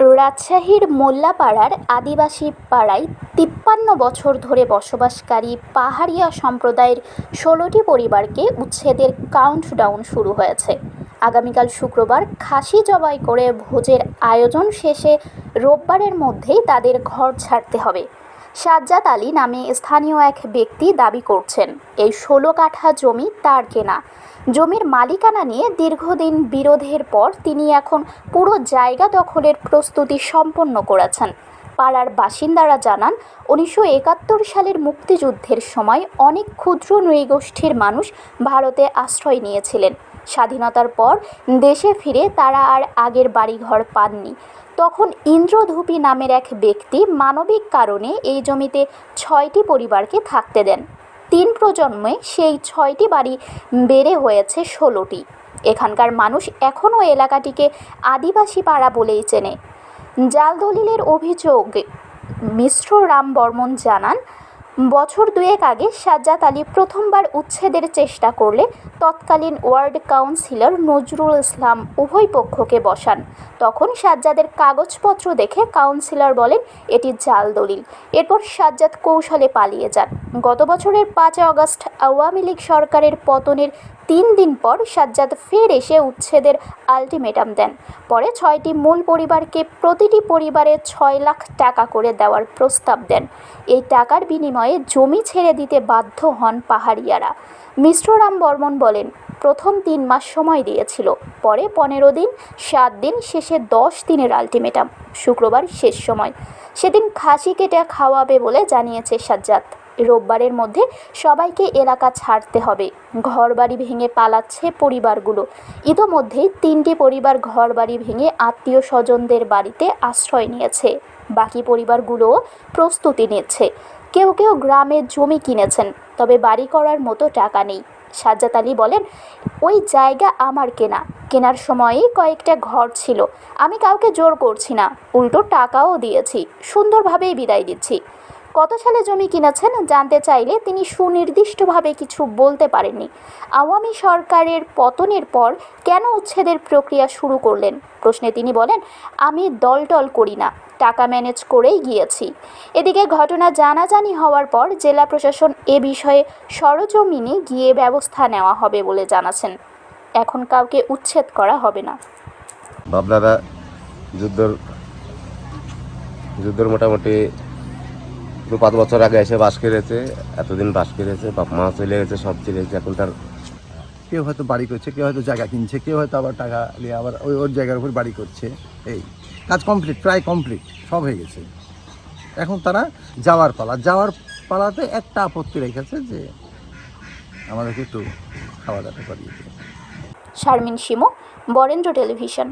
রাজশাহীর মোল্লাপাড়ার আদিবাসী পাড়ায় তিপ্পান্ন বছর ধরে বসবাসকারী পাহাড়িয়া সম্প্রদায়ের ষোলোটি পরিবারকে উচ্ছেদের কাউন্টডাউন শুরু হয়েছে। আগামীকাল শুক্রবার খাসি জবাই করে ভোজের আয়োজন শেষে রোববারের মধ্যেই তাদের ঘর ছাড়তে হবে। সাজ্জাদ আলী নামে স্থানীয় এক ব্যক্তি দাবি করছেন, এই ষোলো কাঠা জমি তার কেনা। জমির মালিকানা নিয়ে দীর্ঘদিন বিরোধের পর তিনি এখন পুরো জায়গা দখলের প্রস্তুতি সম্পন্ন করেছেন। পাড়ার বাসিন্দারা জানান, উনিশশো একাত্তর সালের মুক্তিযুদ্ধের সময় অনেক ক্ষুদ্র নৃগোষ্ঠীর মানুষ ভারতে আশ্রয় নিয়েছিলেন। স্বাধীনতার পর দেশে ফিরে তারা আর আগের বাড়িঘর পাননি। তখন ইন্দ্রধূপী নামের এক ব্যক্তি মানবিক কারণে এই জমিতে ছয়টি পরিবারকে থাকতে দেন। তিন প্রজন্মে সেই ছয়টি বাড়ি বেড়ে হয়েছে ষোলোটি। এখানকার মানুষ এখনও এলাকাটিকে আদিবাসী পাড়া বলেই চেনে। জাল দলিলের অভিযোগ মিশ্র রাম বর্মন জানান বছর দুয়েক আগে সাজ্জাদ আলী প্রথমবার উচ্ছেদের চেষ্টা করলে তৎকালীন ওয়ার্ড কাউন্সিলর নজরুল ইসলাম উভয় পক্ষকে বসান। তখন সাজ্জাদের কাগজপত্র দেখে কাউন্সিলর বলেন, এটি জাল দলিল। এরপর সাজ্জাদ কৌশলে পালিয়ে যান। গত বছরের পাঁচ আগস্ট আওয়ামী লীগ সরকারের পতনের তিন দিন পর সাজ্জাদ ফের এসে উচ্ছেদের আলটিমেটাম দেন। পরে ছয়টি মূল পরিবারকে প্রতিটি পরিবারে ছয় লাখ টাকা করে দেওয়ার প্রস্তাব দেন। এই টাকার বিনিময়ে জমি ছেড়ে দিতে বাধ্য হন পাহাড়িয়ারা। মিশ্ররাম বর্মন বলেন, প্রথম তিন মাস সময় দিয়েছিল, পরে পনেরো দিন, সাত দিন, শেষে দশ দিনের আলটিমেটাম, শুক্রবার শেষ সময়। সেদিন খাসি কেটে খাওয়াবে বলে জানিয়েছে সাজ্জাদ। রোববারের মধ্যে সবাইকে এলাকা ছাড়তে হবে, ঘরবাড়ি ভেঙে পালাচ্ছে পরিবারগুলো। ইতোমধ্যেই তিনটি পরিবার ঘরবাড়ি ভেঙে আত্মীয় স্বজনদের বাড়িতে আশ্রয় নিয়েছে। বাকি পরিবারগুলোও প্রস্তুতি নিচ্ছে। কেউ কেউ গ্রামে জমি কিনেছেন, তবে বাড়ি করার মতো টাকা নেই। সাজ্জাদ আলী বলেন, ওই জায়গা আমার কেনা। কেনার সময়ই কয়েকটা ঘর ছিল। আমি কাউকে জোর করছি না। উল্টো টাকাও দিয়েছি। সুন্দরভাবেই বিদায় দিচ্ছি। কত সালে জমি কিনেছেন জানতে চাইলে তিনি সুনির্দিষ্টভাবে কিছু বলতে পারেননি। আওয়ামী সরকারের পতনের পর কেন উচ্ছেদের প্রক্রিয়া শুরু করলেন? প্রশ্নে তিনি বলেন, আমি দলটল করি না, টাকা ম্যানেজ করেই গিয়েছি। এদিকে ঘটনা জানাজানি হওয়ার পর জেলা প্রশাসন এ বিষয়ে সরজমিনে গিয়ে ব্যবস্থা নেওয়া হবে বলে জানাচ্ছেন এখন কাউকে উচ্ছেদ করা হবে না। বাপদাদা যুদ্ধর যুদ্ধর মোটামুটি দু পাঁচ বছর আগে এসে বাস করেছে এতদিন বাস করেছে বাপ মা চলে গেছে সব চলে গেছে এখন তার কেউ হয়তো বাড়ি করছে কেউ হয়তো জায়গা কিনছে কেউ হয়তো আবার টাকা নিয়ে আবার ওই ওর জায়গার উপর বাড়ি করছে। এই কাজ কমপ্লিট প্রায় কমপ্লিট সব হয়ে গেছে। এখন তারা যাওয়ার পালা যাওয়ার পালাতে একটা আপত্তি রেখেছে যে আমাদেরকে একটু খাওয়া দাওয়া করিয়ে দিও। শারমিন শিমু বরেন্দ্র টেলিভিশন।